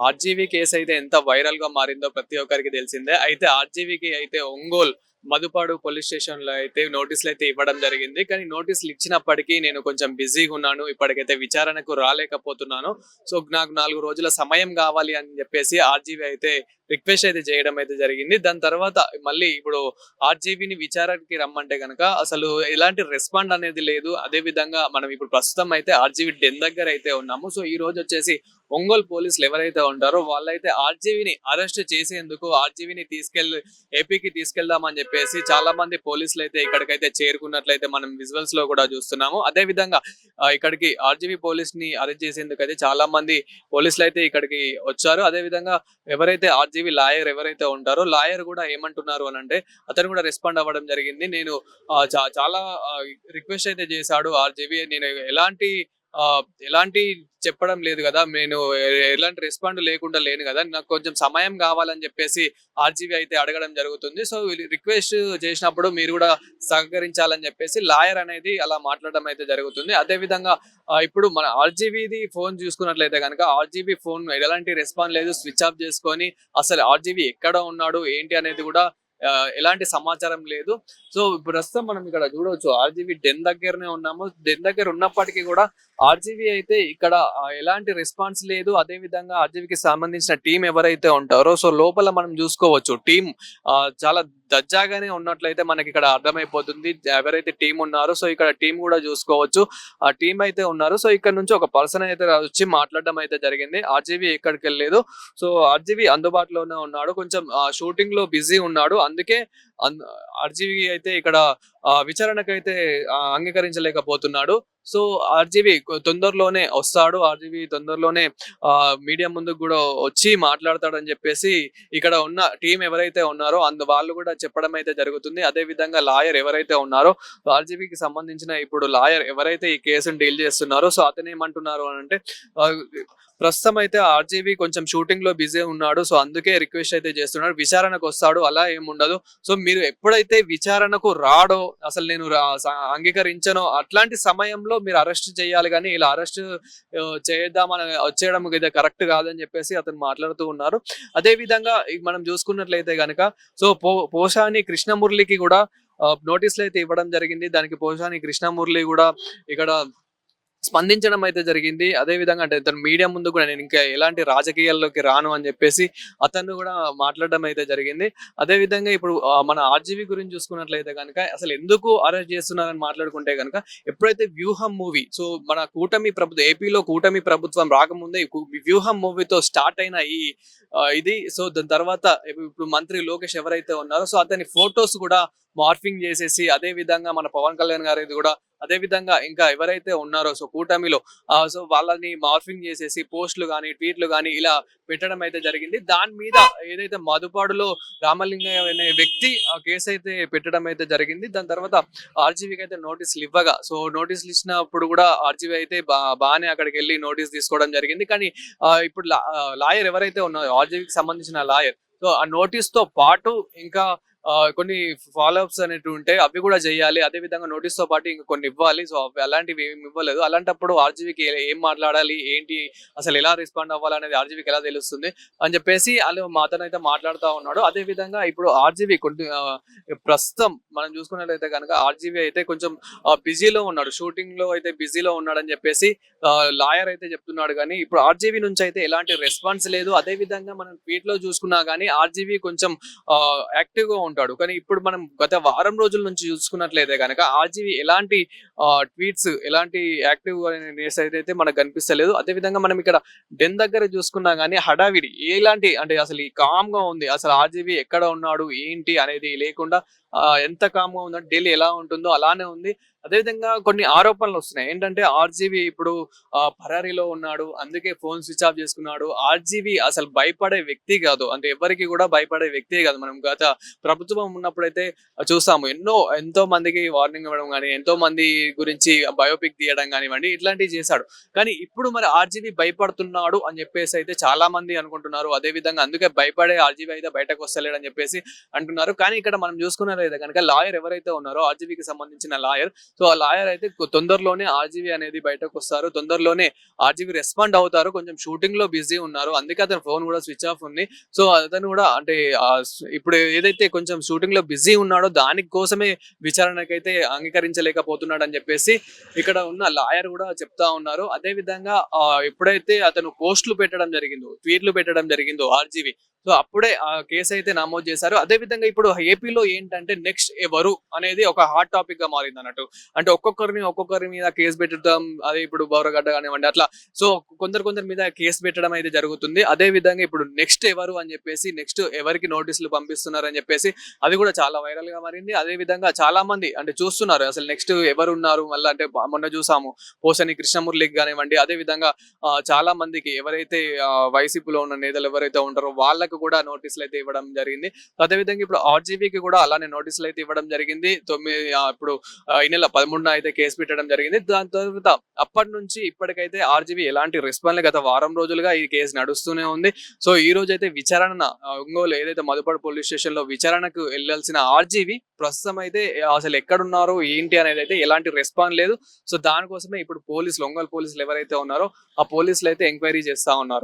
RGV case అయితే ఎంత వైరల్గా మారిందో ప్రతి ఒక్కరికి తెలిసిందే. అయితే ఆర్జీవీకి అయితే ఒంగోలు మధుపాడు పోలీస్ స్టేషన్లో అయితే నోటీసులు అయితే ఇవ్వడం జరిగింది. కానీ నోటీసులు ఇచ్చినప్పటికీ నేను కొంచెం బిజీగా ఉన్నాను. ఇప్పటికైతే విచారణకు రాలేకపోతున్నాను. సో నాకు నాలుగు రోజుల సమయం కావాలి అని చెప్పేసి ఆర్జీవీ అయితే రిక్వెస్ట్ అయితే చేయడం అయితే జరిగింది. దాని తర్వాత మళ్ళీ ఇప్పుడు ఆర్జీబీని విచారణకి రమ్మంటే కనుక అసలు ఎలాంటి రెస్పాండ్ అనేది లేదు. అదే విధంగా మనం ఇప్పుడు ప్రస్తుతం అయితే ఆర్జీబీ డెన్ దగ్గర అయితే ఉన్నాము. సో ఈ రోజు వచ్చేసి ఒంగోలు పోలీసులు ఎవరైతే ఉంటారో వాళ్ళైతే ఆర్జీవీని అరెస్ట్ చేసేందుకు ఆర్జీవీని తీసుకెళ్ళి ఏపీకి తీసుకెళ్దామని చెప్పేసి చాలా మంది పోలీసులు అయితే ఇక్కడికైతే చేరుకున్నట్లయితే మనం విజువల్స్లో కూడా చూస్తున్నాము. అదే విధంగా ఇక్కడికి ఆర్జీవీ పోలీస్ని అరెస్ట్ చేసేందుకు అయితే చాలా మంది పోలీసులు అయితే ఇక్కడికి వచ్చారు. అదే విధంగా ఎవరైతే ఆర్జీవీ లాయర్ ఎవరైతే ఉంటారో లాయర్ కూడా ఏమంటున్నారు అని అంటే అతను కూడా రెస్పాండ్ అవ్వడం జరిగింది. నేను ఆ, చాలా రిక్వెస్ట్ అయితే చేశాడు ఆర్జీవి నేను ఎలాంటి ఎలాంటి చెప్పడం లేదు కదా. నేను ఎలాంటి రెస్పాండ్ లేకుండా లేను కదా. నాకు కొంచెం సమయం కావాలని చెప్పేసి ఆర్జీవీ అయితే అడగడం జరుగుతుంది. సో రిక్వెస్ట్ చేసినప్పుడు మీరు కూడా సహకరించాలని చెప్పేసి లాయర్ అనేది అలా మాట్లాడడం అయితే జరుగుతుంది. అదే విధంగా ఇప్పుడు మన ఆర్జీబీది ఫోన్ చూసుకున్నట్లయితే కనుక ఆర్జీబీ ఫోన్ ఎలాంటి రెస్పాన్స్ లేదు. స్విచ్ ఆఫ్ చేసుకొని అసలు ఆర్జీబీ ఎక్కడ ఉన్నాడు? ఏంటి అనేది కూడా ఎలాంటి సమాచారం లేదు. సో ప్రస్తుతం మనం ఇక్కడ చూడవచ్చు ఆర్జీవీ డెన్ దగ్గరనే ఉన్నాము. డెన్ దగ్గర ఉన్నప్పటికీ కూడా ఆర్జీవీ అయితే ఇక్కడ ఎలాంటి రెస్పాన్స్ లేదు. అదే విధంగా ఆర్జీవీకి సంబంధించిన టీం ఎవరైతే ఉంటారో సో లోపల మనం చూసుకోవచ్చు టీం చాలా దజ్జాగానే ఉన్నట్లయితే మనకి ఇక్కడ అర్థమైపోతుంది. ఎవరైతే టీం ఉన్నారో సో ఇక్కడ టీం కూడా చూసుకోవచ్చు. ఆ టీం అయితే ఉన్నారు. సో ఇక్కడ నుంచి ఒక పర్సన్ అయితే వచ్చి మాట్లాడడం అయితే జరిగింది. ఆర్జీబీ ఎక్కడికి వెళ్ళలేదు. సో ఆర్జీబీ అందుబాటులోనే ఉన్నాడు. కొంచెం షూటింగ్లో బిజీ ఉన్నాడు. అందుకే ఆర్జీబీ అయితే ఇక్కడ ఆ, విచారణకైతే అంగీకరించలేకపోతున్నాడు. సో ఆర్జీబీ తొందరలోనే వస్తాడు. ఆర్జీబీ తొందరలోనే ఆ మీడియా ముందుకు కూడా వచ్చి మాట్లాడతాడని చెప్పేసి ఇక్కడ ఉన్న టీం ఎవరైతే ఉన్నారో అందు వాళ్ళు కూడా చెప్పడం అయితే జరుగుతుంది. అదే విధంగా లాయర్ ఎవరైతే ఉన్నారో ఆర్జీబీకి సంబంధించిన ఇప్పుడు లాయర్ ఎవరైతే ఈ కేసును డీల్ చేస్తున్నారో సో అతను ఏమంటున్నారు అని అంటే ప్రస్తుతం అయితే ఆర్జీబీ కొంచెం షూటింగ్లో బిజీ ఉన్నాడు. సో అందుకే రిక్వెస్ట్ అయితే చేస్తున్నాడు. విచారణకు వస్తాడు. అలా ఏముండదు ఉండదు. సో మీరు ఎప్పుడైతే విచారణకు రాడో అసలు నేను రా- స- అంగీకరించనో అట్లాంటి సమయంలో మీరు అరెస్ట్ చేయాలి కానీ ఇలా అరెస్ట్ చేద్దామని వచ్చేయడం అయితే కరెక్ట్ కాదని చెప్పేసి అతను మాట్లాడుతూ ఉన్నారు. అదే విధంగా మనం చూసుకున్నట్లయితే గనక సో పో పోషాని కృష్ణమురళికి కూడా నోటీసులు అయితే ఇవ్వడం జరిగింది. దానికి పోషాని కృష్ణమురళి కూడా ఇక్కడ స్పందించడం అయితే జరిగింది. అదే విధంగా అంటే ఇతను మీడియా ముందు కూడా నేను ఇంకా ఎలాంటి రాజకీయాల్లోకి రాను అని చెప్పేసి అతను కూడా మాట్లాడడం అయితే జరిగింది. అదే విధంగా ఇప్పుడు మన ఆర్జీవీ గురించి చూసుకున్నట్లయితే కనుక అసలు ఎందుకు అరెస్ట్ చేస్తున్నారని మాట్లాడుకుంటే కనుక ఎప్పుడైతే వ్యూహం మూవీ సో మన కూటమి ప్రభుత్వం ఏపీలో కూటమి ప్రభుత్వం రాకముందే వ్యూహం మూవీతో స్టార్ట్ అయిన ఈ ఇది సో దాని తర్వాత ఇప్పుడు మంత్రి లోకేష్ ఎవరైతే ఉన్నారో సో అతని ఫొటోస్ కూడా మార్ఫింగ్ చేసేసి అదే విధంగా మన పవన్ కళ్యాణ్ గారి కూడా అదే విధంగా ఇంకా ఎవరైతే ఉన్నారో సో కూటమిలో సో వాళ్ళని మార్ఫింగ్ చేసేసి పోస్టులు కానీ ట్వీట్లు కానీ ఇలా పెట్టడం అయితే జరిగింది. దాని మీద ఏదైతే మధుపాడులో రామలింగయ్య అనే వ్యక్తి ఆ కేసు అయితే పెట్టడం అయితే జరిగింది. దాని తర్వాత ఆర్జీవీకి అయితే నోటీసులు ఇవ్వగా సో నోటీసులు ఇచ్చినప్పుడు కూడా ఆర్జీవీ అయితే బా బాగానే అక్కడికి వెళ్ళి నోటీస్ తీసుకోవడం జరిగింది. కానీ ఇప్పుడు లాయర్ ఎవరైతే ఉన్నారో ఆర్జీవీకి సంబంధించిన లాయర్ సో ఆ నోటీస్తో పాటు ఇంకా కొన్ని ఫాలో అప్స్ అనేవి ఉంటాయి. అవి కూడా చేయాలి. అదే విధంగా నోటీస్తో పాటు ఇంకా కొన్ని ఇవ్వాలి. సో అవి అలాంటివి ఏమి ఇవ్వలేదు. అలాంటప్పుడు ఆర్జీవీకి ఏం మాట్లాడాలి? ఏంటి? అసలు ఎలా రెస్పాండ్ అవ్వాలి అనేది ఆర్జీవీకి ఎలా తెలుస్తుంది? అని చెప్పేసి వాళ్ళు మాతను అయితే మాట్లాడుతూ ఉన్నాడు. అదే విధంగా ఇప్పుడు ఆర్జీవీ కొన్ని ప్రస్తుతం మనం చూసుకున్నట్లయితే కనుక ఆర్జీవీ అయితే కొంచెం బిజీలో ఉన్నాడు. షూటింగ్లో అయితే బిజీలో ఉన్నాడని చెప్పేసి లాయర్ అయితే చెప్తున్నాడు. కానీ ఇప్పుడు ఆర్జీవీ నుంచి అయితే ఎలాంటి రెస్పాన్స్ లేదు. అదే విధంగా మనం ట్వీట్లో చూసుకున్నా కానీ ఆర్జీవీ కొంచెం యాక్టివ్గా ఉంటాడు. కానీ ఇప్పుడు మనం గత వారం రోజుల నుంచి చూసుకున్నట్లయితే కనుక ఆర్జీవీ ఎలాంటి ట్వీట్స్ ఎలాంటి యాక్టివ్ అయితే మనకు కనిపిస్తలేదు. అదే విధంగా మనం ఇక్కడ డెన్ దగ్గర చూసుకున్నా కానీ హడావిడి ఎలాంటి అంటే అసలు ఈ కామ్గా ఉంది. అసలు ఆర్జీబీ ఎక్కడ ఉన్నాడు? ఏంటి? అనేది లేకుండా ఎంత కామ్గా ఉందంటే ఢిల్లీ ఎలా ఉంటుందో అలానే ఉంది. అదేవిధంగా కొన్ని ఆరోపణలు వస్తున్నాయి. ఏంటంటే ఆర్జీబీ ఇప్పుడు ఆ, పరారీలో ఉన్నాడు. అందుకే ఫోన్ స్విచ్ ఆఫ్ చేసుకున్నాడు. ఆర్జీబీ అసలు భయపడే వ్యక్తి కాదు. అంటే ఎవరికి కూడా భయపడే వ్యక్తి కాదు. మనం గత ప్రభుత్వం ఉన్నప్పుడైతే చూసాము ఎన్నో ఎంతో మందికి వార్నింగ్ ఇవ్వడం కానీ ఎంతో మంది గురించి బయోపిక్ తీయడం కానివ్వండి ఇట్లాంటివి చేశాడు. కానీ ఇప్పుడు మరి ఆర్జీబీ భయపడుతున్నాడు అని చెప్పేసి అయితే చాలా మంది అనుకుంటున్నారు. అదే విధంగా అందుకే భయపడే ఆర్జీబీ అయితే బయటకు వస్తలేడని చెప్పేసి అంటున్నారు. కానీ ఇక్కడ మనం చూసుకున్నట్లయితే కనుక లాయర్ ఎవరైతే ఉన్నారో ఆర్జీబీకి సంబంధించిన లాయర్ సో ఆ లాయర్ అయితే తొందరలోనే ఆర్జీవీ అనేది బయటకు వస్తారు తొందరలోనే ఆర్జీవీ రెస్పాండ్ అవుతారు. కొంచెం షూటింగ్లో బిజీ ఉన్నారు. అందుకే అతని ఫోన్ కూడా స్విచ్ ఆఫ్ ఉంది. సో అతను కూడా అంటే ఇప్పుడు ఏదైతే కొంచెం షూటింగ్లో బిజీ ఉన్నాడో దాని కోసమే విచారణకైతే అంగీకరించలేకపోతున్నాడు అని చెప్పేసి ఇక్కడ ఉన్న లాయర్ కూడా చెప్తా ఉన్నారు. అదే విధంగా ఎప్పుడైతే అతను పోస్టులు పెట్టడం జరిగిందో ట్వీట్లు పెట్టడం జరిగిందో ఆర్జీవి సో అప్పుడే ఆ కేసు అయితే నమోదు చేశారు. అదే విధంగా ఇప్పుడు ఏపీలో ఏంటంటే నెక్స్ట్ ఎవరు అనేది ఒక హాట్ టాపిక్గా మారింది అన్నట్టు. అంటే ఒక్కొక్కరిని ఒక్కొక్కరి మీద కేసు పెట్టడం అదే ఇప్పుడు బౌరగడ్డ కానివ్వండి అట్లా. సో కొందరు కొందరి మీద కేసు పెట్టడం అయితే జరుగుతుంది. అదే విధంగా ఇప్పుడు నెక్స్ట్ ఎవరు అని చెప్పేసి నెక్స్ట్ ఎవరికి నోటీసులు పంపిస్తున్నారు అని చెప్పేసి అది కూడా చాలా వైరల్గా మారింది. అదే విధంగా చాలా మంది అంటే చూస్తున్నారు అసలు నెక్స్ట్ ఎవరు ఉన్నారు మళ్ళీ అంటే మొన్న చూసాము పోసని కృష్ణమురళికి కానివ్వండి అదే విధంగా చాలా మందికి ఎవరైతే వైసీపీలో ఉన్న నేతలు ఎవరైతే ఉంటారో వాళ్ళకి కూడా నోటీసులు అయితే ఇవ్వడం జరిగింది. అదే విధంగా ఇప్పుడు ఆర్జీవీకి కూడా అలానే నోటీసులు అయితే ఇవ్వడం జరిగింది. తొమ్మిది ఇప్పుడు ఆ, ఈ నెల పదమూడున అయితే కేసు పెట్టడం జరిగింది. దాని తర్వాత అప్పటి నుంచి ఇప్పటికైతే ఆర్జీవీ ఎలాంటి రెస్పాన్స్ గత వారం రోజులుగా ఈ కేసు నడుస్తూనే ఉంది. సో ఈ రోజు అయితే విచారణ ఒంగోలు ఏదైతే మధుపాడు పోలీస్ స్టేషన్లో విచారణకు వెళ్ళాల్సిన ఆర్జీవి ప్రస్తుతం అయితే అసలు ఎక్కడున్నారు ఏంటి అనేది అయితే ఎలాంటి రెస్పాన్స్ లేదు. సో దానికోసమే ఇప్పుడు పోలీసులు ఒంగోలు పోలీసులు ఎవరైతే ఉన్నారో ఆ పోలీసులు అయితే ఎంక్వైరీ చేస్తా ఉన్నారు.